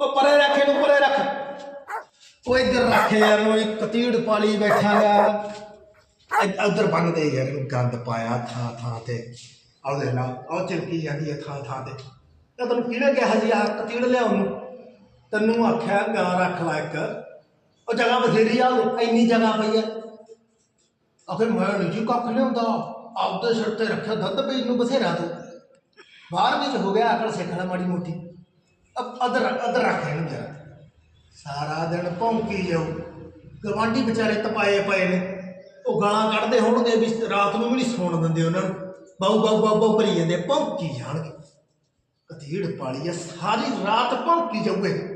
ਉਹ ਪਰੇ ਰੱਖ ਇਹਨੂੰ, ਪਰੇ ਰੱਖ। ਉਹ ਇੱਧਰ ਰੱਖ ਯਾਰ ਉਹ ਇੱਕ ਕਤੀੜ ਪਾਲੀ ਬੈਠਾਗਾ ਉਧਰ ਬੰਨਦੇ ਯਾਰ, ਇਹਨੂੰ ਗੰਦ ਪਾਇਆ ਥਾਂ ਥਾਂ ਤੇ। ਆਹ ਦੇ ਲਾ, ਆਹ ਚਿਲਕੀ ਜਾਂਦੀ ਹੈ ਥਾਂ ਥਾਂ ਤੇ। ਤਾਂ ਤੈਨੂੰ ਕਿਹਨੇ ਕਿਹਾ ਜੀ ਆ ਕਤੀੜ ਲਿਆਉਣ ਨੂੰ? ਤੈਨੂੰ ਆਖਿਆ ਗਾਂ, ਰੱਖ ਲੈ ਇੱਕ। ਉਹ ਜਗ੍ਹਾ ਬਥੇਰੀ ਆ ਇੰਨੀ ਜਗ੍ਹਾ ਪਈ ਹੈ ਆਖਰ ਮੈਂ ਨਹੀਂ ਜੀ ਕੱਖ ਲਿਆਉਂਦਾ। ਆਪਦੇ ਸਿਰ ਤੇ ਰੱਖਿਆ, ਦੁੱਧ ਪੀਣ ਨੂੰ ਬਥੇਰਾ ਤੂੰ। ਬਾਹਰ ਵਿੱਚ ਹੋ ਗਿਆ, ਅਕਲ ਸਿੱਖਣਾ ਮਾੜੀ ਮੋਟੀ। ਅਦਰ ਅਦਰ ਰੱਖ ਇਹਨੂੰ ਜਰਾ। ਸਾਰਾ ਦਿਨ ਭੌਂਕੀ ਜਾਓ। ਗਵਾਂਢੀ ਵਿਚਾਰੇ ਤਪਾਏ ਪਏ ਨੇ। ਉਹ ਗਾਲਾਂ ਕੱਢਦੇ ਹੋਣਗੇ ਵੀ ਰਾਤ ਨੂੰ ਵੀ ਨਹੀਂ ਸੌਣ ਦਿੰਦੇ ਉਹਨਾਂ ਨੂੰ। ਬਾਊ ਬਾਊ ਬਾਊ ਬਾਊ ਭਰੀ ਜਾਂਦੇ ਭੌਂਕੀ ਜਾਣਗੇ। ਕਤੀੜ ਪਾਲੀ ਆ, ਸਾਰੀ ਰਾਤ ਭੌਂਕੀ ਜਾਊਗੇ।